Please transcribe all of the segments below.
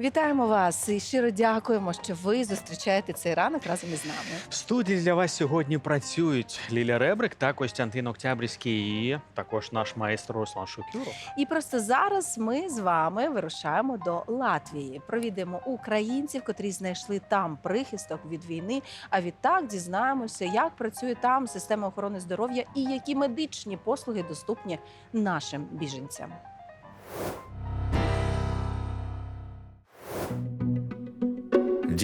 Вітаємо вас і щиро дякуємо, що ви зустрічаєте цей ранок разом із нами. В студії для вас сьогодні працюють Ліля Ребрик та Костянтин Октябрьський, і також наш майстер Руслан Шукюров. І просто зараз ми з вами вирушаємо до Латвії. Провідемо українців, котрі знайшли там прихисток від війни. А відтак дізнаємося, як працює там система охорони здоров'я і які медичні послуги доступні нашим біженцям.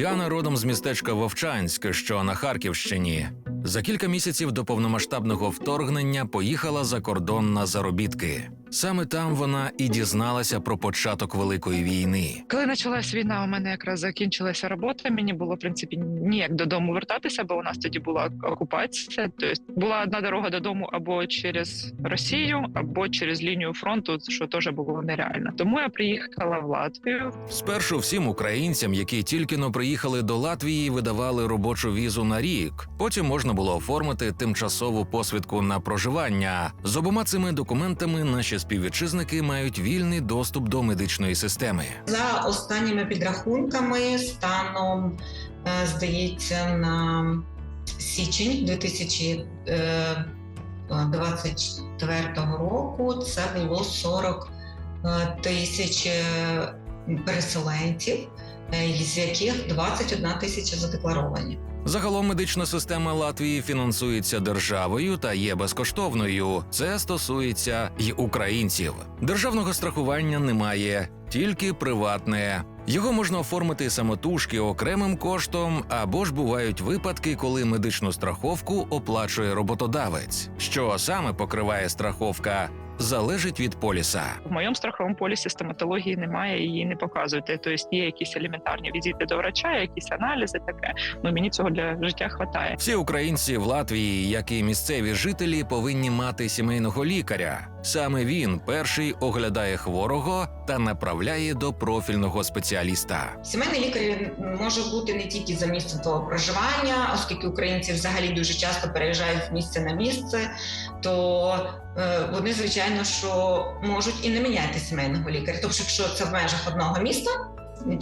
Діана родом з містечка Вовчанськ, що на Харківщині. За кілька місяців до повномасштабного вторгнення поїхала за кордон на заробітки. Саме там вона і дізналася про початок великої війни. Коли почалась війна, у мене якраз закінчилася робота. Мені було в принципі ніяк додому вертатися, бо у нас тоді була окупація. Тобто була одна дорога додому або через Росію, або через лінію фронту, що теж було нереально. Тому я приїхала в Латвію. Спершу всім українцям, які тільки но приїхали до Латвії, видавали робочу візу на рік. Потім можна було оформити тимчасову посвідку на проживання. З обома цими документами наші співвітчизники мають вільний доступ до медичної системи. За останніми підрахунками, станом е, здається, на січень 2024 року це було 40 е, тисяч е, переселенців, е, з яких 21 тисяча задекларовані. Загалом медична система Латвії фінансується державою та є безкоштовною. Це стосується й українців. Державного страхування немає, тільки приватне. Його можна оформити самотужки окремим коштом, або ж бувають випадки, коли медичну страховку оплачує роботодавець. Що саме покриває страховка, залежить від поліса. В моєму страховому полісі стоматології немає, її не показують. Тобто є якісь елементарні візити до врача, якісь аналізи. Таке ну мені цього для життя хватає. Всі українці в Латвії, як і місцеві жителі, повинні мати сімейного лікаря. Саме він перший оглядає хворого та направляє до профільного спеціаліста. Сімейний лікар може бути не тільки за місцем твого проживання, оскільки українці взагалі дуже часто переїжджають з місця на місце, то е, вони, звичайно, що можуть і не міняти сімейного лікаря. Тобто, якщо це в межах одного міста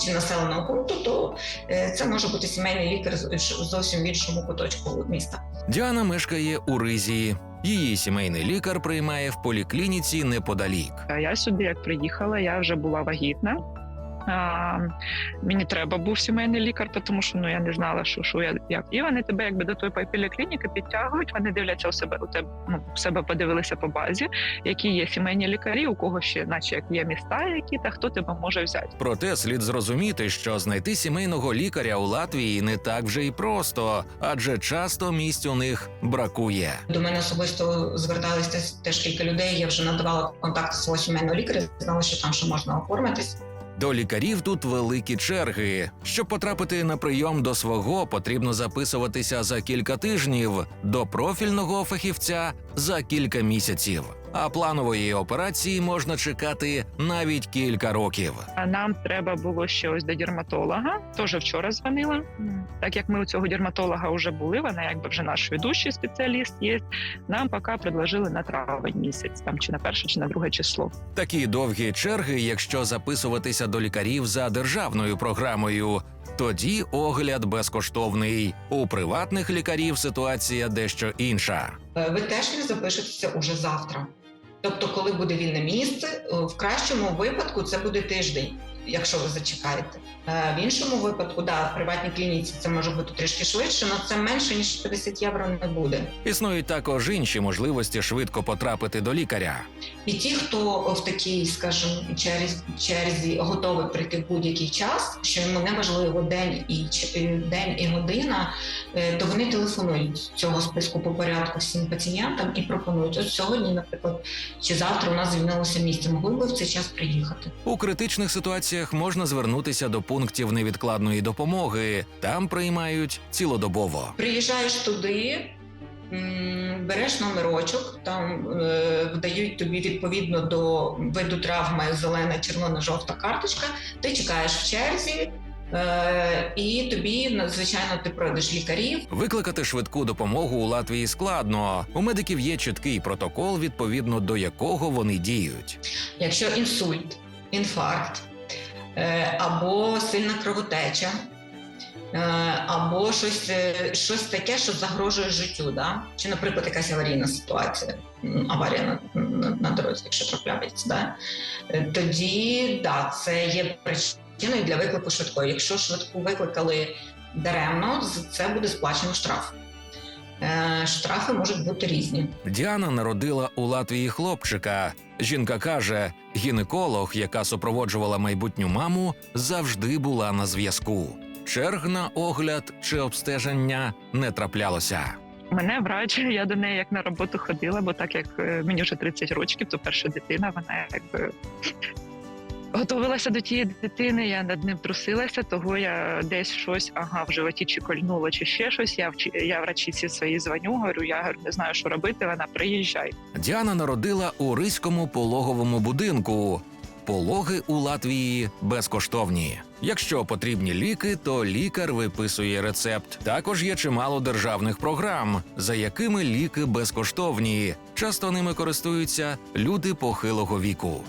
чи населеного пункту, то е, це може бути сімейний лікар з зовсім в іншому куточку міста. Діана мешкає у Ризі. Її сімейний лікар приймає в поліклініці неподалік. Я сюди, як приїхала, я вже була вагітна. Мені треба був сімейний лікар, тому що ну я не знала, що, що я як. І вони тебе якби до тої поліклініки підтягують. Вони дивляться у себе у тебе. Ну у себе подивилися по базі, які є сімейні лікарі, у кого ще, наче як є міста, які та хто тебе може взяти. Проте слід зрозуміти, що знайти сімейного лікаря у Латвії не так вже й просто, адже часто місць у них бракує. До мене особисто зверталися теж- кілька людей. Я вже надавала контакти свого сімейного лікаря, знала, що там ще можна оформитись. До лікарів тут великі черги. Щоб потрапити на прийом до свого, потрібно записуватися за кілька тижнів, до профільного фахівця за кілька місяців. А планової операції можна чекати навіть кілька років. А нам треба було ще ось до дерматолога. Теж вчора дзвонила. Так як ми у цього дерматолога вже були, вона якби вже наш ведучий спеціаліст є. Нам поки предложили на травень місяць, там чи на перше, чи на друге число. Такі довгі черги, якщо записуватися до лікарів за державною програмою, тоді огляд безкоштовний. У приватних лікарів ситуація дещо інша. Е, ви теж не запишетеся уже завтра. Тобто, коли буде вільне місце, е, в кращому випадку це буде тиждень, якщо ви зачекаєте. Е, В іншому випадку, да, в приватній клініці це може бути трішки швидше, але це менше ніж 50 євро не буде. Існують також інші можливості швидко потрапити до лікаря. І ті, хто в такій, скажімо, черзі, черзі готовий прийти в будь-який час, що йому неможливо день і день і година, то вони телефонують з цього списку по порядку всім пацієнтам і пропонують. Ось сьогодні, наприклад, чи завтра у нас звільнилося місце. Могли б ви в цей час приїхати? У критичних ситуаціях можна звернутися до пунктів невідкладної допомоги. Там приймають цілодобово. Приїжджаєш туди. Береш номерочок, там е, вдають тобі відповідно до виду травми зелена, червона, жовта карточка. Ти чекаєш в черзі, е, і тобі надзвичайно ти пройдеш лікарів. Викликати швидку допомогу у Латвії складно. У медиків є чіткий протокол, відповідно до якого вони діють. Якщо інсульт, інфаркт, е, або сильна кровотеча, е, або щось, е, щось таке, що загрожує життю. Да? Чи, наприклад, якась аварійна ситуація, аварія на, на, на дорозі, якщо трапляється. Да? Е, Тоді да, це є причиною для виклику швидкої. Якщо швидку викликали даремно, з- це буде сплачено штраф. Е, Штрафи можуть бути різні. Діана народила у Латвії хлопчика. Жінка каже, гінеколог, яка супроводжувала майбутню маму, завжди була на зв'язку. Черг на огляд чи обстеження не траплялося. Мене врач, я до неї як на роботу ходила, бо так як е, мені вже 30 років, то перша дитина, вона якби готувалася до тієї дитини, я над ним трусилася, того я десь щось ага в животі чи кольнуло, чи ще щось. Я вчи, я врачиці своїй дзвоню, говорю, я говорю, не знаю, що робити. Вона приїжджай. Діана народила у Ризькому пологовому будинку. Пологи у Латвії безкоштовні. Якщо потрібні ліки, то лікар виписує рецепт. Також є чимало державних програм, за якими ліки безкоштовні. Часто ними користуються люди похилого віку.